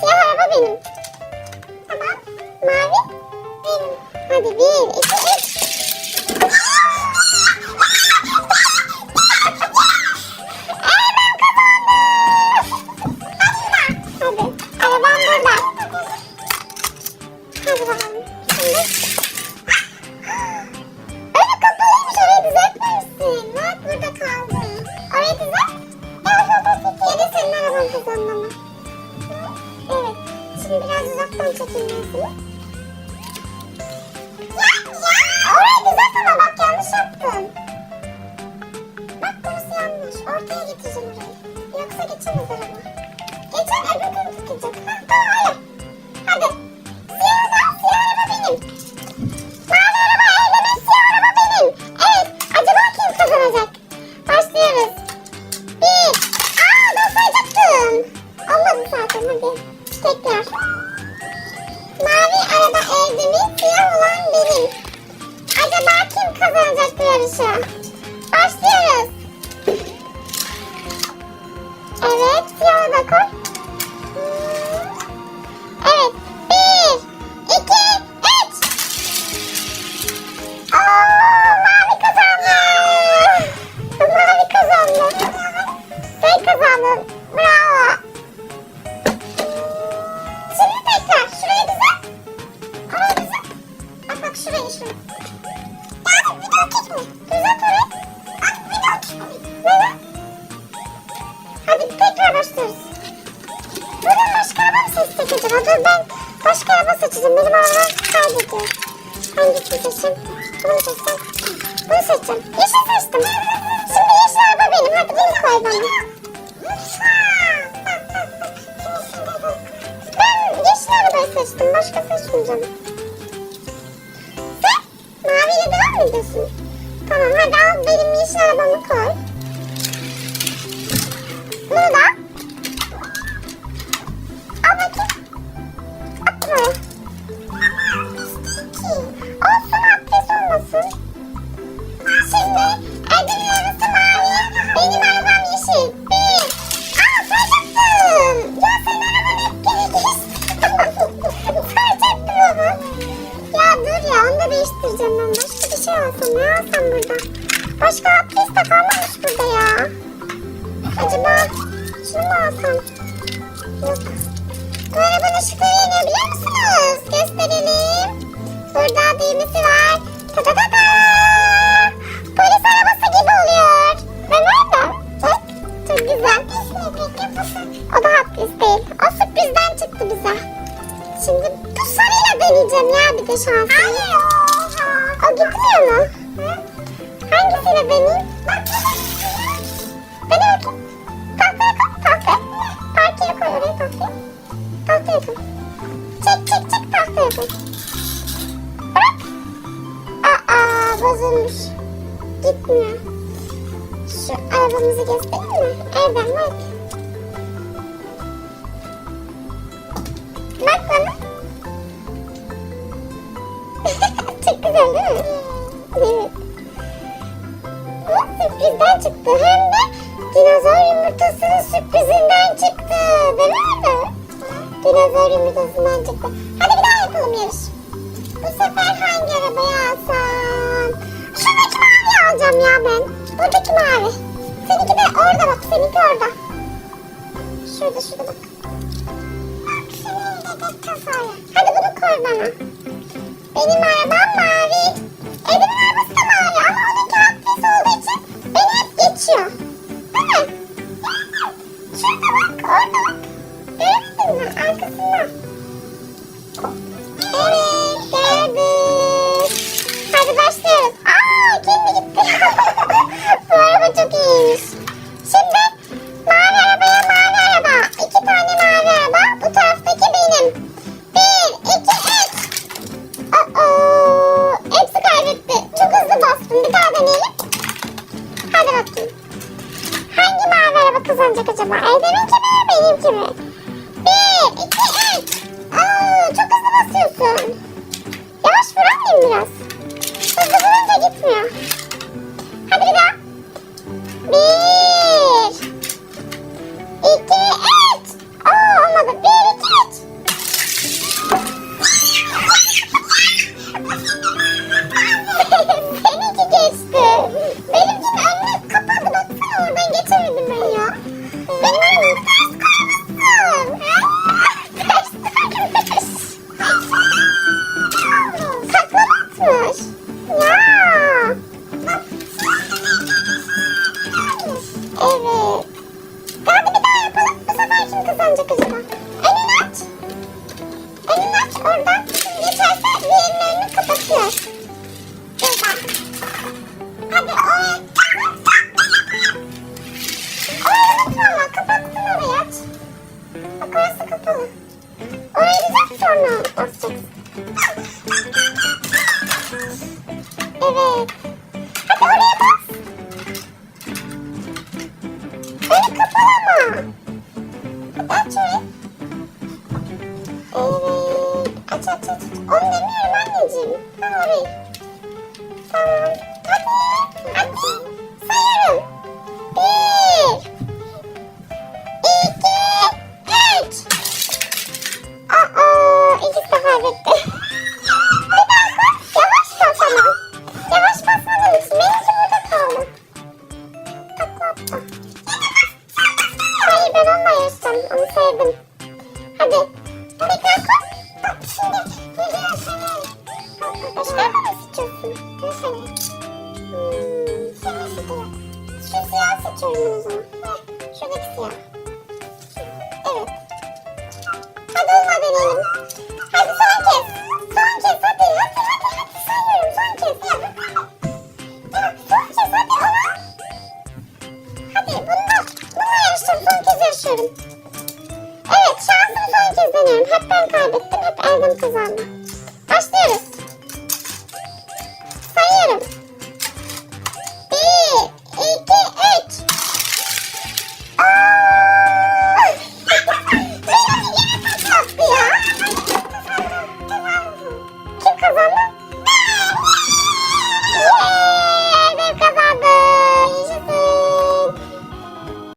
Siyah araba benim. Tamam. Mavi benim. Hadi bir, iki, üç. Öyle kapalıymış orayı düzeltmemişsin. Bak burada kaldı. Orayı düzelt. Ya da senin araban kazandı mı? Evet. Şimdi biraz uzaktan çekilmelisin. Ya ya. Orayı düzelt ama bak yanlış yaptın. Bak burası yanlış. Ortaya getireceğim orayı. Yoksa geçemez araba. Geçer öbür gün tutacak. Ha, tamam öyle. Hadi. Siyah araba benim. Mavi araba eleme siyah araba benim. Evet. Acaba kim kazanacak? Yarışı? Başlıyoruz. Evet, siyahı da koy. Evet, bir, iki, üç. Aa, mavi kazandı. Mavi kazandı. Sen kazandın. Bravo. Şimdi tekrar şurayı düzelt. Orayı düzelt. Bak bak şurayı şurayı. Düzelt orayı. Bak bir çekme. Neden? Hadi tekrar başlıyoruz. Buradan başka araba mı seçsek acaba? Dur ben başka araba seçeceğim. Benim arabam kaybediyor. Hangisini seçeyim? Bunu seçsem? Bunu seçeceğim. Yeşil seçtim. Şimdi yeşil araba benim. Hadi bunu koy bana. Ben yeşil arabayı seçtim. Başka seçmeyeceğim. Sen maviyle devam mı ediyorsun? Tamam hadi al benim yeşil arabamı koy. Bunu da. Al bakayım. At buraya. Olsun abdest olmasın. Şimdi Edim'in arası mavi. Benim arabam yeşil. Bir. Aa sayacaktım. Ya senin araban hep geri Sayacaktım ama. Ya dur ya onu da değiştireceğim ben. Başka şey alsam. Ne alsam burada? Başka abdest de kalmamış burada ya. Acaba şunu mu alsam? Yok. Bu arabanın ışıkları yanıyor biliyor musunuz? Gösterelim. Burada düğmesi var. Ta ta ta ta. Polis arabası gibi oluyor. Ve nerede? Bak çok güzel. O da haklıyız değil. O sürprizden çıktı bize. Şimdi bu sarıyla deneyeceğim ya bir de şansım. Hayır gitmiyor mu? Hangisiyle deneyeyim? Dene bakayım. Tahtaya koy tahtaya. Parkeye koy oraya tahtaya. Tahtaya koy. Çek çek çek tahtaya koy. Bırak. Aa bozulmuş. Gitmiyor. Şu arabamızı göstereyim mi? Evden bak. Çıktı. Hem de dinozor yumurtasının sürprizinden çıktı. Değil mi? Dinozor yumurtasından çıktı. Hadi bir daha yapalım yarış. Bu sefer hangi arabayı alsam? Şuradaki mavi alacağım ya ben. Buradaki mavi. Seninki de orada bak. Seninki orada. Şurada şurada bak. Bak seninki de kafaya. Hadi bunu koy bana. Benim arabam mavi. Evimin geçiyor. Değil mi? Şurada bak, orada bak. Göremedin mi? Arkasında. Evet, gördük. Hadi başlıyoruz. Aa, kendi gitti. Bu araba çok iyiymiş. Şimdi mavi arabaya mavi araba. İki tane mavi araba. Bu taraftaki benim. Bir, iki, üç. Aa, hepsi kaybetti. Çok hızlı bastım. Bir daha deneyelim. Hadi bakayım. Araba kazanacak acaba? Evdeminki mi, benimki mi? Bir, iki, üç. Aa, çok hızlı basıyorsun. Yavaş bırakmayayım biraz. Hızlı vurunca gitmiyor. Evet. Hadi oraya bas. Önü kapalı ama. Hadi aç. Evet. Aç aç aç. Onu demiyorum anneciğim. Ha orayı. Tamam. Hadi. Hadi. Sayıyorum. Bir. Bak şimdi. Geliyor seni. Başka mı seçiyorsun? Ne seni? Hmm, seni seçiyorum. Şu siyah seçiyorum o zaman. Heh, şuradaki siyah. Evet. Hadi onunla deneyelim. Hadi son kez. Hadi. Hadi hadi hadi sayıyorum son kez. Hadi ona. Hadi bununla, bununla yarışacağım. Son kez yarışıyorum. Deniyorum. Hep ben kaybettim. Hep Erdem kazandı. Başlıyoruz.